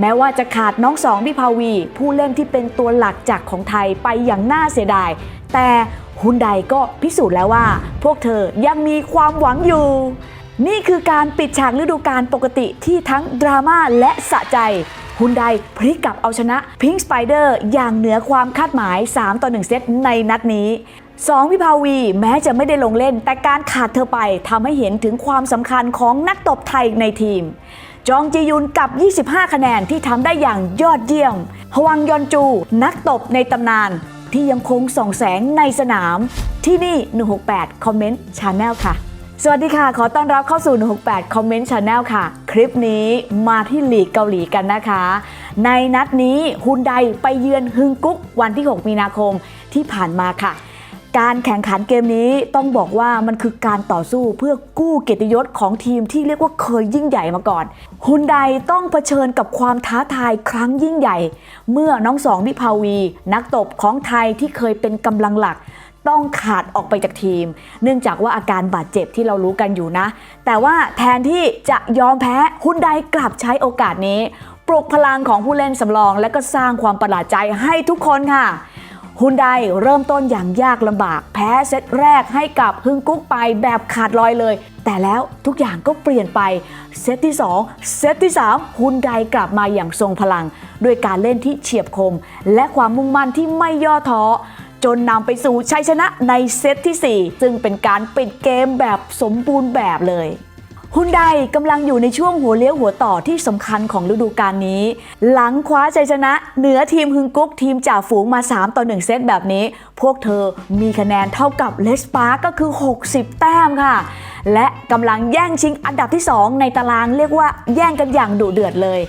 แม้ว่าจะขาดน้องสองพิภาวี ผู้เล่นที่เป็นตัวหลักจากของไทยไปอย่างน่าเสียดาย แต่ฮุนไดก็พิสูจน์แล้วว่า พวกเธอยังมีความหวังอยู่ นี่คือการปิดฉากฤดูกาลปกติที่ทั้งดราม่าและสะใจฮุนไดพลิกกลับเอาชนะพิง k ์สไปเดอร์อย่างเหนือความคาดหมาย 3 ต่อ 1 เซตในนัดนี้2วิภาวีแม้จะไม่ได้ลงเล่น แต่การขาดเธอไปทำให้เห็นถึงความสำคัญของนักตบไทยในทีม จองจียุนกับ 25 คะแนนที่ทำได้อย่างยอดเยี่ยมฮวังยอนจู นักตบในตำนาน ที่ยังคงส่องแสงในสนาม ที่นี่ 168คอมเมนต์ชาแนลค่ะ สวัสดีค่ะ ขอต้อนรับเข้าสู่ 168คอมเมนต์ชาแนลค่ะ คลิปนี้มาที่ลีกเกาหลีกันนะคะ ในนัดนี้ฮุนไดไปเยือนฮึงกุ๊กวันที่ 6 มีนาคมที่ผ่านมาค่ะ การแข่งขันเกมนี้ต้องบอกว่ามันคือการต่อสู้เพื่อกู้เกียรติยศของทีมที่เรียกว่าเคยยิ่งใหญ่มาก่อนฮุนไดต้องเผชิญกับความท้าทายครั้งยิ่งใหญ่ เมื่อน้องสองวิภาวี นักตบของไทยที่เคยเป็นกำลังหลัก ต้องขาดออกไปจากทีม เนื่องจากว่าอาการบาดเจ็บที่เรารู้กันอยู่นะ แต่ว่าแทนที่จะยอมแพ้ฮุนไดกลับใช้โอกาสนี้ ปลุกพลังของผู้เล่นสำรอง และก็สร้างความประหลาดใจให้ทุกคนค่ะ ฮุนไดเริ่มต้นอย่างยากลำบาก แพ้เซตแรกให้กับฮึงกุ๊กไปแบบขาดลอยเลย แต่แล้วทุกอย่างก็เปลี่ยนไป เซตที่ 2 เซตที่ 3ฮุนไดกลับมาอย่างทรงพลัง ด้วยการเล่นที่เฉียบคม และความมุ่งมั่นที่ไม่ย่อท้อจนนำไปสู่ชัยชนะในเซตที่ 4 ซึ่งเป็นการปิดเกมแบบสมบูรณ์แบบเลย ฮุนไดกำลังอยู่ในช่วงหัวเลี้ยวหัวต่อที่สำคัญของฤดูกาลนี้ หลังคว้าชัยชนะ เหนือทีมฮึงกุ๊กทีมจ่าฝูงมา 3 ต่อ 1 เซตแบบนี้ พวกเธอมีคะแนนเท่ากับเลสปาร์ก็คือ 60 แต้มค่ะ และกำลังแย่งชิงอันดับที่ 2 ในตารางเรียกว่าแย่งกันอย่างดุเดือดเลย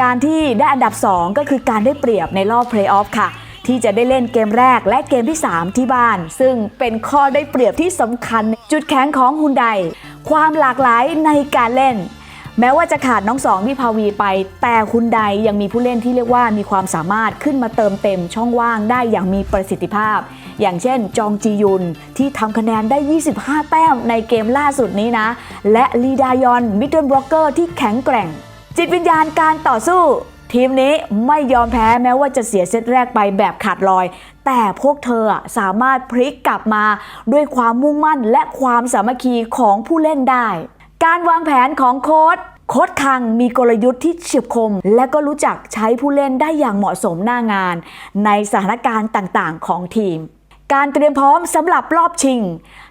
การที่ได้อันดับ 2 ก็คือการได้เปรียบในรอบเพลย์ออฟค่ะที่จะได้เล่นเกมแรกและเกมที่ 3 ที่บ้าน ซึ่งเป็นข้อได้เปรียบที่สำคัญจุดแข็งของฮุนได ความหลากหลายในการเล่น แม้ว่าจะขาดน้องสองวิภาวีไป แต่ฮุนไดยังมีผู้เล่นที่เรียกว่ามีความสามารถขึ้นมาเติมเต็มช่องว่างได้อย่างมีประสิทธิภาพ อย่างเช่นจองจียุนที่ทำคะแนนได้ 25 แต้มในเกมล่าสุดนี้นะ และลีดายอนมิดเดิลบล็อกเกอร์ที่แข็งแกร่ง จิตวิญญาณการต่อสู้ ทีมนี้ไม่ยอมแพ้แม้ว่าจะเสียเซตแรกไปแบบขาดลอย แต่พวกเธอสามารถพลิกกลับมาด้วยความมุ่งมั่นและความสามัคคีของผู้เล่นได้ การวางแผนของโค้ชโค้ชคังมีกลยุทธ์ที่เฉียบคม และก็รู้จักใช้ผู้เล่นได้อย่างเหมาะสมหน้างาน ในสถานการณ์ต่างๆ ของทีม การเตรียมพร้อมสำหรับรอบชิง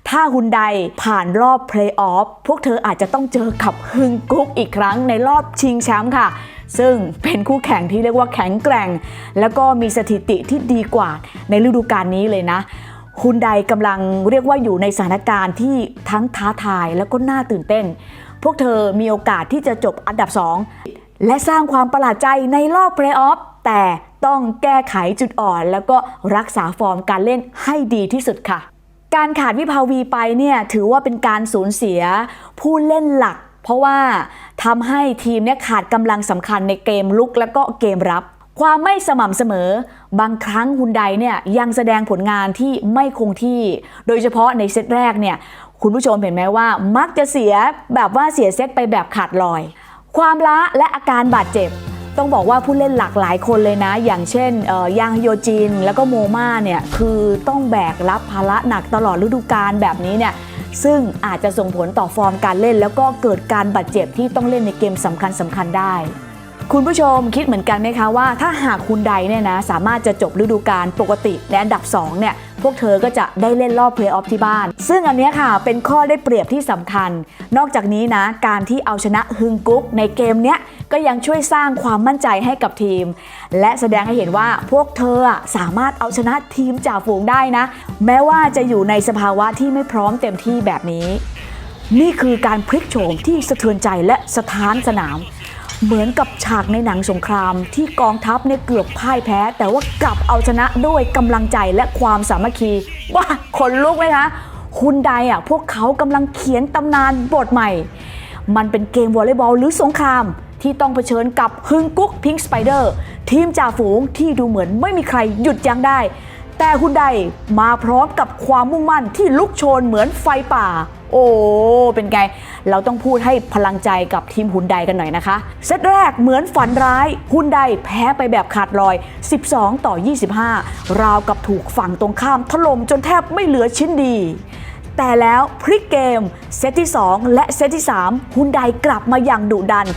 ถ้าฮุนไดผ่านรอบเพลย์ออฟพวกเธออาจจะต้องเจอกับฮึงกุ๊กอีกครั้งในรอบชิงแชมป์ค่ะ ซึ่งเป็นคู่แข่งที่เรียกว่าแข็งแกร่ง แล้วก็มีสถิติที่ดีกว่าในฤดูกาลนี้เลยนะฮุนไดกำลังเรียกว่าอยู่ในสถานการณ์ที่ทั้งท้าทายแล้วก็น่าตื่นเต้น พวกเธอมีโอกาสที่จะจบอันดับ 2 และสร้างความประหลาดใจในรอบเพลย์ออฟแต่ต้องแก้ไขจุดอ่อน แล้วก็รักษาฟอร์มการเล่นให้ดีที่สุดค่ะ การขาดวิภาวีไปเนี่ยถือว่าเป็นการสูญเสียผู้เล่นหลัก เพราะว่าทำให้ทีมเนี่ยขาดกำลังสำคัญในเกมลุกและก็เกมรับ ความไม่สม่ำเสมอ บางครั้งฮุนไดเนี่ยยังแสดงผลงานที่ไม่คงที่ โดยเฉพาะในเซตแรกเนี่ยคุณผู้ชมเห็นไหมว่า มักจะเสียแบบว่าเสียเซตไปแบบขาดลอย ความล้าและอาการบาดเจ็บ ต้องบอกว่าผู้เล่นหลากหลายคนเลยนะ อย่างเช่นยางโยจิน แล้วก็โมมาเนี่ยคือต้องแบกรับภาระหนักตลอดฤดูกาลแบบนี้เนี่ย ซึ่งอาจจะส่งผลต่อฟอร์มการเล่น แล้วก็เกิดการบาดเจ็บที่ต้องเล่นในเกมสำคัญสำคัญได้ คุณผู้ชมคิดเหมือนกันไหมคะว่าถ้าหากคุณใดเนี่ยนะสามารถจะจบฤดูกาลปกติในอันดับ2เนี่ยพวกเธอก็จะได้เล่นรอบเพลย์ออฟที่บ้าน ซึ่งอันนี้ค่ะเป็นข้อได้เปรียบที่สำคัญ นอกจากนี้นะ การที่เอาชนะฮึงกุ๊กในเกมเนี้ยก็ยังช่วยสร้างความมั่นใจให้กับทีม และแสดงให้เห็นว่าพวกเธอสามารถเอาชนะทีมจ่าฝูงได้นะ แม้ว่าจะอยู่ในสภาวะที่ไม่พร้อมเต็มที่แบบนี้ นี่คือการพลิกโฉมที่สะเทือนใจและสะท้านสนาม เหมือนกับฉากในหนังสงคราม ที่กองทัพเนี่ยเกือบพ่ายแพ้ แต่ว่ากลับเอาชนะด้วยกำลังใจและความสามัคคีว้าขนลุกไหมคะคุณใดอะพวกเขากำลังเขียนตำนานบทใหม่ มันเป็นเกมวอลเลย์บอลหรือสงคราม ที่ต้องเผชิญกับฮึงกุ๊กพิงค์สไปเดอร์ทีมจ่าฝูงที่ดูเหมือนไม่มีใครหยุดยั้งได้ แต่คุณใดมาพร้อมกับความมุ่งมั่นที่ลุกโชนเหมือนไฟป่า โอ้ เป็นไง เราต้องพูดให้พลังใจกับทีมหุนไดกันหน่อยนะคะ เซตแรกเหมือนฝันร้ายหุนไดแพ้ไปแบบขาดลอย 12 ต่อ 25 ราวกับถูกฝั่งตรงข้ามถล่มจนแทบไม่เหลือชิ้นดี แต่แล้วพลิกเกม เซตที่ 2 และเซตที่ 3 ฮุนไดกลับมาอย่างดุดัน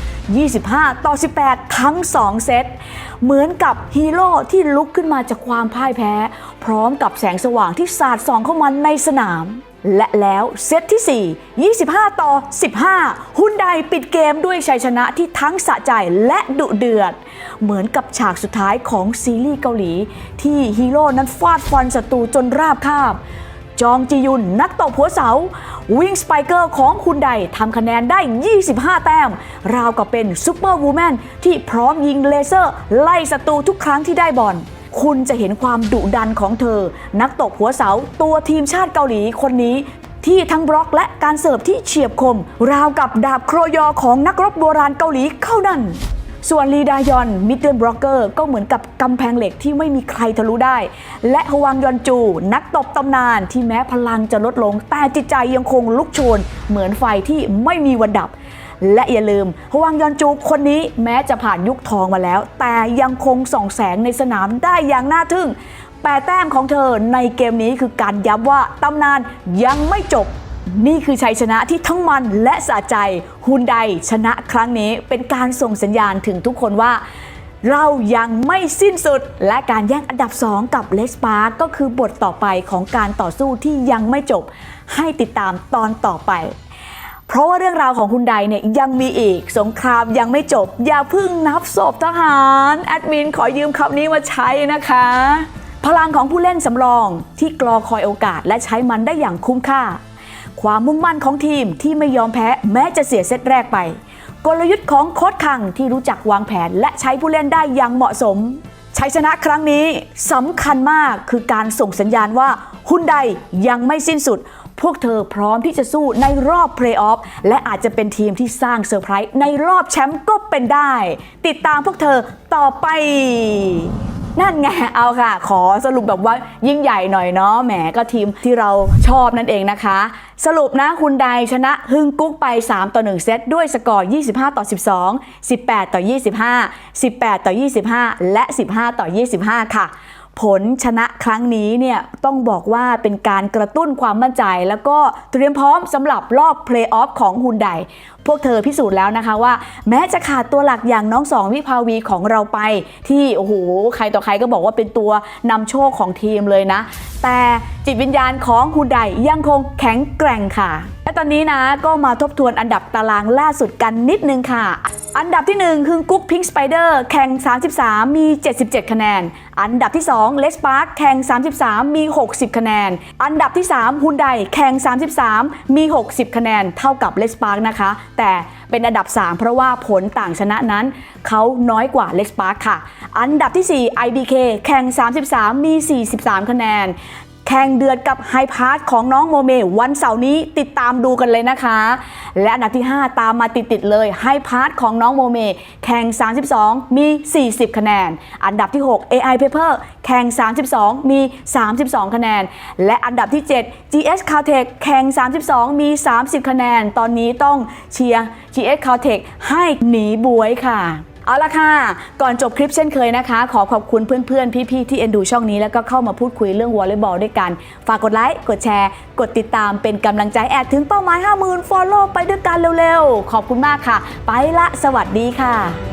25 ต่อ 18 ทั้ง 2 เซต เหมือนกับฮีโร่ที่ลุกขึ้นมาจากความพ่ายแพ้ พร้อมกับแสงสว่างที่สาดส่องเข้ามาในสนาม และแล้วเซตที่ 4 25 ต่อ 15 ฮุนไดปิดเกมด้วยชัยชนะที่ทั้งสะใจและดุเดือด เหมือนกับฉากสุดท้ายของซีรีส์เกาหลี ที่ฮีโร่นั้นฟาดฟันศัตรูจนราบคาบ จองจียุนนักตบหัวเสา วิงสไปเกอร์ของคุณใดทำคะแนนได้ 25 แต้ม ราวกับเป็นซูเปอร์วูแมนที่พร้อมยิงเลเซอร์ ไล่ศัตรูทุกครั้งที่ได้บอลคุณจะเห็นความดุดันของเธอ นักตบหัวเสาตัวทีมชาติเกาหลีคนนี้ ที่ทั้งบล็อกและการเสิร์ฟที่เฉียบคม ราวกับดาบโครยอของนักรบโบราณเกาหลีเข้านั่น ส่วนลีดายอนมิดเดิลบล็อกเกอร์ก็เหมือนกับกำแพงเหล็กที่ไม่มีใครทะลุได้ และฮวังยอนจู นักตบตำนานที่แม้พลังจะลดลง แต่จิตใจยังคงลุกโชน เหมือนไฟที่ไม่มีวันดับ และอย่าลืมฮวังยอนจูคนนี้แม้จะผ่านยุคทองมาแล้ว แต่ยังคงส่องแสงในสนามได้อย่างน่าทึ่งแปดแต้มของเธอในเกมนี้คือการย้ำว่าตำนานยังไม่จบ นี่คือชัยชนะที่ทั้งมันและสะใจฮุนไดชนะครั้งนี้เป็นการส่งสัญญาณถึงทุกคนว่า เรายังไม่สิ้นสุด และการแย่งอันดับ 2 กับเลสปาร์ก็คือบทต่อไปของการต่อสู้ที่ยังไม่จบ ให้ติดตามตอนต่อไป เพราะว่าเรื่องราวของคุณใดเนี่ยยังมีอีก สงครามยังไม่จบ อย่าเพึ่งนับศพทหารแอดมินขอยืมคำนี้มาใช้นะคะพลังของผู้เล่นสำรองที่กรอคอยโอกาสและใช้มันได้อย่างคุ้มค่า ความมุ่งมั่นของทีมที่ไม่ยอมแพ้แม้จะเสียเซตแรกไป กลยุทธ์ของโค้ชคังที่รู้จักวางแผนและใช้ผู้เล่นได้อย่างเหมาะสม ชัยชนะครั้งนี้สำคัญมากคือการส่งสัญญาณว่าฮุนไดยังไม่สิ้นสุด พวกเธอพร้อมที่จะสู้ในรอบเพลย์ออฟและอาจจะเป็นทีมที่สร้างเซอร์ไพรส์ในรอบแชมป์ก็เป็นได้ ติดตามพวกเธอต่อไป นั่นไงเอาค่ะ ขอสรุปแบบว่ายิ่งใหญ่หน่อยเนาะแหมก็ทีมที่เราชอบนั่นเองนะคะ สรุปนะคุณใดชนะฮึงกุ๊กไป 3 ต่อ 1 เซตด้วยสกอร์ 25 ต่อ 12 18 ต่อ 25 18 ต่อ 25 และ 15 ต่อ 25 ค่ะ ผลชนะครั้งนี้เนี่ยต้องบอกว่าเป็นการกระตุ้นความมั่นใจ แล้วก็เตรียมพร้อมสำหรับรอบเพลย์ออฟของฮุนไดพวกเธอพิสูจน์แล้วนะคะว่า แม้จะขาดตัวหลักอย่างน้องสองวิภาวีของเราไป ที่โอ้โหใครต่อใครก็บอกว่าเป็นตัวนำโชคของทีมเลยนะ แต่จิตวิญญาณของฮุนไดยังคงแข็งแกร่งค่ะ และตอนนี้นะก็มาทบทวนอันดับตารางล่าสุดกันนิดนึงค่ะ อันดับที่ 1 คือกุ๊กพิงค์สไปเดอร์แข่ง 33 มี 77 คะแนน อันดับที่ 2 เลสปาร์คแข่ง 33 มี 60 คะแนน อันดับที่ 3ฮุนไดแข่ง 33 มี 60 คะแนน เท่ากับเลสปาร์คนะคะ แต่เป็นอันดับ 3 เพราะว่าผลต่างชนะนั้น เขาน้อยกว่าเลสปาร์คค่ะ อันดับที่ 4 IBK แข่ง 33 มี 43 คะแนน ข่งเดือดกับไฮพาร์ทของน้องโมเม วันเสาร์นี้ติดตามดูกันเลยนะคะ และอันดับที่ 5 ตามมาติดๆเลยไฮพาร์ทของน้องโมเม แข่ง 32 มี 40 คะแนน อันดับที่ 6 AI Paper แข่ง 32 มี 32 คะแนน และอันดับที่ 7 GS Caltech แข่ง 32 มี 30 คะแนน ตอนนี้ต้องเชียร์ GS Caltech ให้หนีบวยค่ะ เอาละค่ะ ก่อนจบคลิปเช่นเคยนะคะ ขอขอบคุณเพื่อนๆ พี่ๆ ที่เอ็นดูช่องนี้ แล้วก็เข้ามาพูดคุยเรื่องวอลเลย์บอลด้วยกัน ฝากกดไลค์ กดแชร์ กดติดตามเป็นกำลังใจแอดถึงเป้าหมาย 50,000 ฟอลโล่ไปด้วยกันเร็วๆ ขอบคุณมากค่ะ ไปละ สวัสดีค่ะ